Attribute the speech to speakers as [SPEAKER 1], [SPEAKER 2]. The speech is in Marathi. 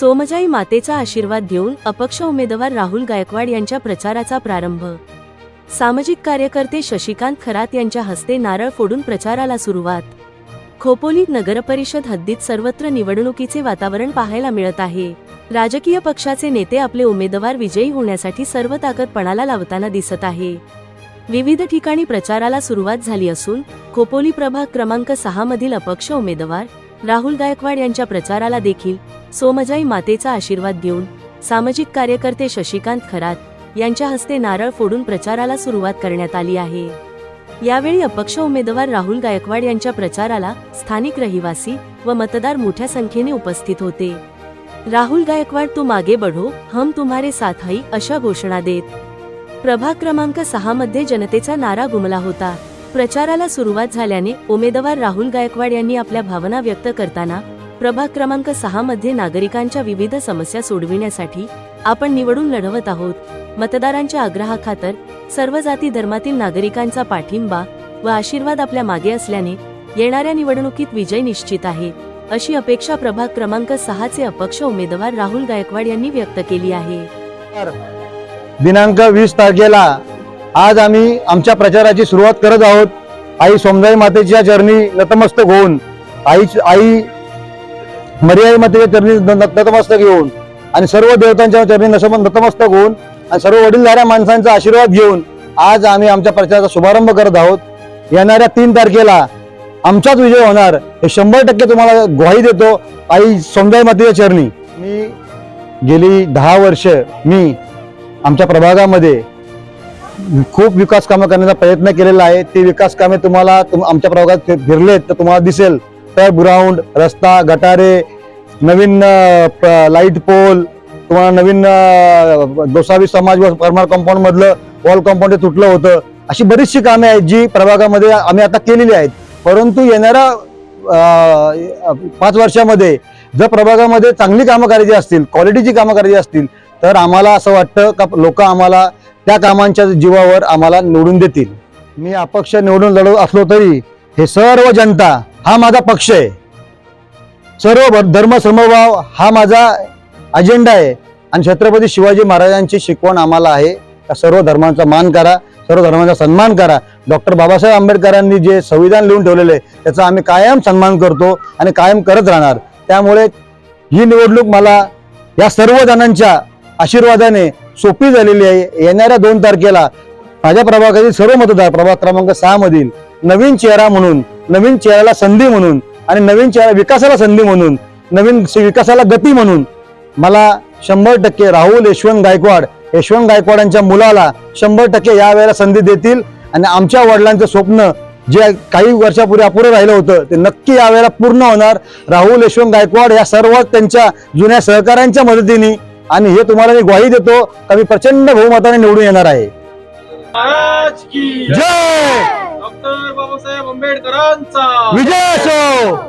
[SPEAKER 1] सोमजाई मातेचा आशीर्वाद घेऊन अपक्ष उमेदवार राहुल गायकवाड यांच्या प्रचाराचा प्रारंभ. सामाजिक कार्यकर्ते शशिकांत खरात यांच्या हस्ते नारळ फोडून प्रचाराला सुरुवात. खोपोली नगरपरिषद हद्दीत सर्वत्र निवडणुकीचे वातावरण पाहायला मिळत आहे. राजकीय पक्षाचे नेते आपले उमेदवार विजयी होण्यासाठी सर्व ताकद पणाला लावताना दिसत आहे. विविध ठिकाणी प्रचाराला सुरुवात झाली असून खोपोली प्रभाग क्रमांक सहा मधील अपक्ष उमेदवार राहुल गायकवाड यांच्या प्रचाराला देखील सोमजाई मातेचा आशीर्वाद घेऊन सामाजिक कार्यकर्ते शशिकांत खरात यांच्या हस्ते नारळ फोडून प्रचाराला सुरुवात करण्यात आली आहे. यावेळी अपक्ष उमेदवार राहुल गायकवाड यांच्या प्रचाराला स्थानिक रहिवासी व मतदार मोठ्या संख्येने उपस्थित होते. राहुल गायकवाड तू मागे बढो हम तुम्हारे साथ हई अशा घोषणा देत प्रभाग क्रमांक सहा मध्ये जनतेचा नारा गुमला होता. प्रचाराला सुरुवात झाल्याने उमेदवार राहुल गायकवाड यांनी आपल्या भावना व्यक्त करताना प्रभाग क्रमांक सहा मध्ये नागरिकांच्या विविध समस्या सोडविण्यासाठी आपण निवडून लढवत आहोत. मतदारांच्या आग्रहाखातर सर्व जाती धर्मातील नागरिकांचा पाठिंबा व आशीर्वाद आपल्या मागे असल्याने येणाऱ्या निवडणुकीत विजय निश्चित आहे अशी अपेक्षा प्रभाग क्रमांक सहाचे अपक्ष उमेदवार राहुल गायकवाड यांनी व्यक्त केली आहे.
[SPEAKER 2] दिनांक वीस तारखेला आज आम्ही आमच्या प्रचाराची सुरुवात करत आहोत. आई सोमदाई मातेच्या चरणी नतमस्तक होऊन आई आई मर्याई मातेच्या चरणी नतमस्तक येऊन आणि सर्व देवतांच्या चरणी नसम नतमस्तक होऊन आणि सर्व वडीलधाऱ्या माणसांचा आशीर्वाद घेऊन आज आम्ही आमच्या प्रचाराचा शुभारंभ करत आहोत. येणाऱ्या तीन तारखेला आमचाच विजय होणार. हे शंभर टक्के तुम्हाला ग्वाही देतो. आई सौंदर्य मातेच्या चरणी. मी गेली दहा वर्ष मी आमच्या प्रभागामध्ये खूप विकास कामं करण्याचा प्रयत्न केलेला आहे. ते विकास कामे तुम्हाला तुम आमच्या प्रभागात फिरलेत तर तुम्हाला दिसेल. तर ग्राउंड रस्ता गटारे नवीन प- लाइट पोल तुम्हाला नवीन गोसावी समाज व परमार कंपाऊंड मधलं वॉल कंपाऊंड तुटलं होतं. अशी बरीचशी कामे आहेत जी प्रभागामध्ये आम्ही आता केलेली आहेत. परंतु येणाऱ्या पाच वर्षामध्ये जर प्रभागामध्ये चांगली कामं करायची असतील क्वालिटीची कामं करायची असतील तर आम्हाला असं वाटतं का लोक आम्हाला त्या कामांच्या जीवावर आम्हाला निवडून देतील. मी अपक्ष निवडून लढत असलो तरी हे सर्व जनता हा माझा पक्ष आहे. सर्व धर्म समभाव हा माझा अजेंडा आहे. आणि छत्रपती शिवाजी महाराजांची शिकवण आम्हाला आहे. का सर्व धर्मांचा मान करा सर्व धर्मांचा सन्मान करा. डॉक्टर बाबासाहेब आंबेडकरांनी जे संविधान लिहून ठेवलेलं आहे त्याचा आम्ही कायम सन्मान करतो आणि कायम करत राहणार. त्यामुळे ही निवडणूक मला या सर्व जणांच्या आशीर्वादाने सोपी झालेली आहे. येणाऱ्या दोन तारखेला माझ्या प्रभागातील सर्व मतदार प्रभाग क्रमांक सहा मधील नवीन चेहरा म्हणून नवीन चेहऱ्याला संधी म्हणून आणि नवीन चेहरा विकासाला संधी म्हणून नवीन विकासाला गती म्हणून. मला शंभर टक्के राहुल यशवंत गायकवाड यशवंत गायकवाडांच्या मुलाला शंभर टक्के या वेळेला संधी देतील. आणि आमच्या वडिलांचं स्वप्न जे काही वर्षापूर्वी अपुरं राहिलं होतं ते नक्की यावेळेला पूर्ण होणार. राहुल यशवंत गायकवाड या सर्व त्यांच्या जुन्या सहकाऱ्यांच्या मदतीने. आणि हे तुम्हाला मी ग्वाही देतो का मी प्रचंड बहुमताने निवडून येणार आहे. जय!
[SPEAKER 3] डॉक्टर बाबासाहेब आंबेडकरांचा.
[SPEAKER 2] विजय असो!